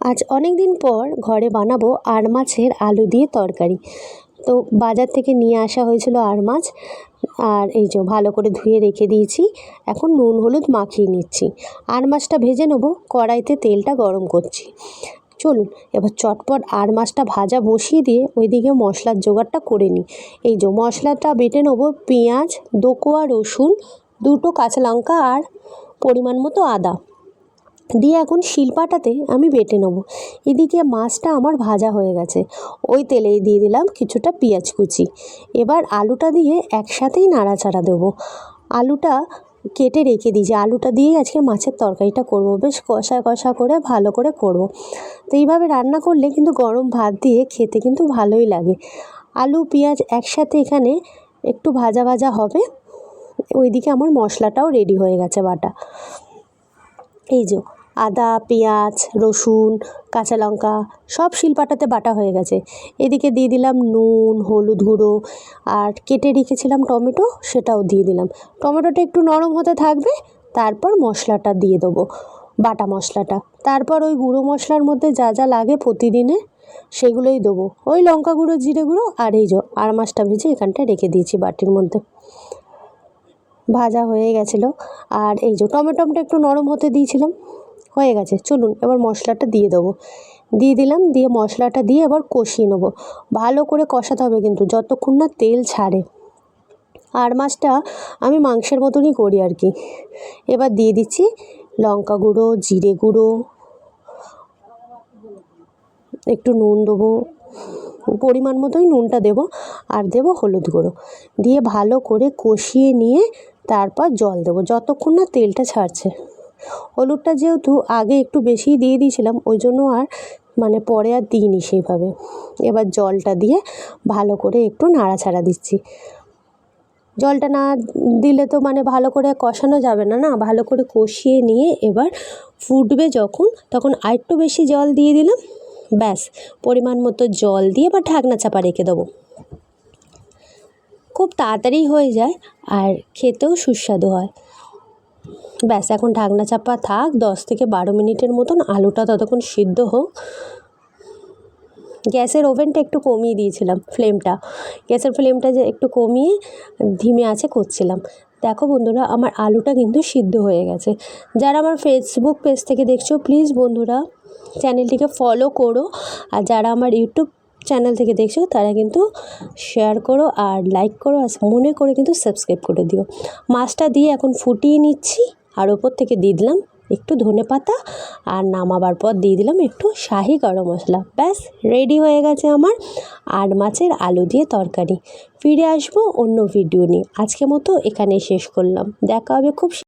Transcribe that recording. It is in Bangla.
আজ অনেক দিন পর ঘরে বানাবো আর মাছের আলু দিয়ে তরকারি। তো বাজার থেকে নিয়ে আসা হয়েছিল আর মাছ, আর এই যে ভালো করে ধুয়ে রেখে দিয়েছি। এখন নুন, হলুদ মাখিয়ে নিচ্ছি। আর মাছটা ভেজে নেব, কড়াইতে তেলটা গরম করছি। চলুন, এবার চটপট আর মাছটা ভাজা বসিয়ে দিয়ে ওইদিকে মশলার জোগাড়টা করে নিই। এই যে মশলাটা বেটে নেব, পেঁয়াজ, দোকোয়া, রসুন, দুটো কাঁচা লঙ্কা আর পরিমাণ মতো আদা। দিয়ে এখন শিলপাটাতে আমি বেটে নেব। এদিকে মাছটা আমার ভাজা হয়ে গেছে। ওই তেলেই দিয়ে দিলাম কিছুটা পেঁয়াজ কুচি। এবার আলুটা দিয়ে একসাথেই নাড়াচাড়া দেবো। আলুটা কেটে রেখে দিয়েছি আলুটা দিয়েই আজকে মাছের তরকারিটা করব, বেশ কষা কষা করে, ভালো করে করব। তো এইভাবে রান্না করলে কিন্তু গরম ভাত দিয়ে খেতে কিন্তু ভালোই লাগে। আলু, পেঁয়াজ একসাথে এখানে একটু ভাজা ভাজা হবে। ওইদিকে আমার মশলাটাও রেডি হয়ে গেছে বাটা। এই যে আদা, পেঁয়াজ, রসুন, কাঁচা লঙ্কা সব শিলপাটাতে বাটা হয়ে গেছে। এদিকে দিয়ে দিলাম নুন, হলুদ গুঁড়ো আর কেটে রেখেছিলাম টমেটো, সেটাও দিয়ে দিলাম। টমেটোটা একটু নরম হতে থাকবে, তারপর মশলাটা দিয়ে দেবো, বাটা মশলাটা। তারপর ওই গুঁড়ো মশলার মধ্যে যা যা লাগে প্রতিদিনে সেগুলোই দেবো। ওই লঙ্কা গুঁড়ো, জিরে গুঁড়ো আর এই যে আর মাছটা ভেজে এখানটায় রেখে দিয়েছি বাটির মধ্যে। ভাজা হয়ে গেছিল। আর এই যে টমেটোটা একটু নরম হতে দিয়েছিলাম। হয়ে গেছে। চলুন এবার মশলাটা দিয়ে দেবো। দিয়ে দিলাম, দিয়ে মশলাটা দিয়ে এবার কষিয়ে নেব। ভালো করে কষাতে হবে কিন্তু, যতক্ষণ না তেল ছাড়ে। আর মাছটা আমি মাংসের মতনই করি আর কি। এবার দিয়ে দিচ্ছি লঙ্কা গুঁড়ো, জিরে গুঁড়ো, একটু নুন দেবো, পরিমাণ মতোই নুনটা দেবো, আর দেবো হলুদ গুঁড়ো। দিয়ে ভালো করে কষিয়ে নিয়ে তারপর জল দেবো, যতক্ষণ না তেলটা ছাড়ছে। হলুদটা যেহেতু আগে একটু বেশিই দিয়ে দিয়েছিলাম, ওই জন্য আর মানে পরে আর দিইনি সেইভাবে। এবার জলটা দিয়ে ভালো করে একটু নাড়াচাড়া দিচ্ছি। জলটা না দিলে তো মানে ভালো করে কষানো যাবে না না? ভালো করে কষিয়ে নিয়ে এবার ফুটবে যখন, তখন আরেকটু বেশি জল দিয়ে দিলাম। ব্যাস, পরিমাণ মতো জল দিয়ে বা ঢাকনা চাপা রেখে দেবো। খুব তাড়াতাড়ি হয়ে যায় আর খেতেও সুস্বাদু হয়। ব্যাস, এখন ঢাকনা চাপা থাক, দশ থেকে বারো মিনিটের মতন আলুটা ততক্ষণ সিদ্ধ হোক। গ্যাসের ওভেনটা একটু কমিয়ে দিয়েছিলাম, ফ্লেমটা। গ্যাসের ফ্লেমটা যে একটু কমিয়ে ধিমে আছে, করছিলাম। দেখো বন্ধুরা, আমার আলুটা কিন্তু সিদ্ধ হয়ে গেছে। যারা আমার ফেসবুক পেজ থেকে দেখছ প্লিজ বন্ধুরা চ্যানেলটিকে ফলো করো। আর যারা আমার ইউটিউব চ্যানেল থেকে দেখছ, তারা কিন্তু শেয়ার করো আর লাইক করো আর মনে করে কিন্তু সাবস্ক্রাইব করে দিও। মাছটা দিয়ে এখন ফুটিয়ে নিচ্ছি আর ওপর থেকে দিয়ে দিলাম একটু ধনে পাতা আর নামাবার পর দিয়ে দিলাম একটু শাহি গরম মশলা। ব্যাস রেডি হয়ে গেছে আমার আর মাছের আলু দিয়ে তরকারি। ফিরে আসব অন্য ভিডিও নিয়ে। আজকে মতো এখানে শেষ করলাম। দেখা হবে খুব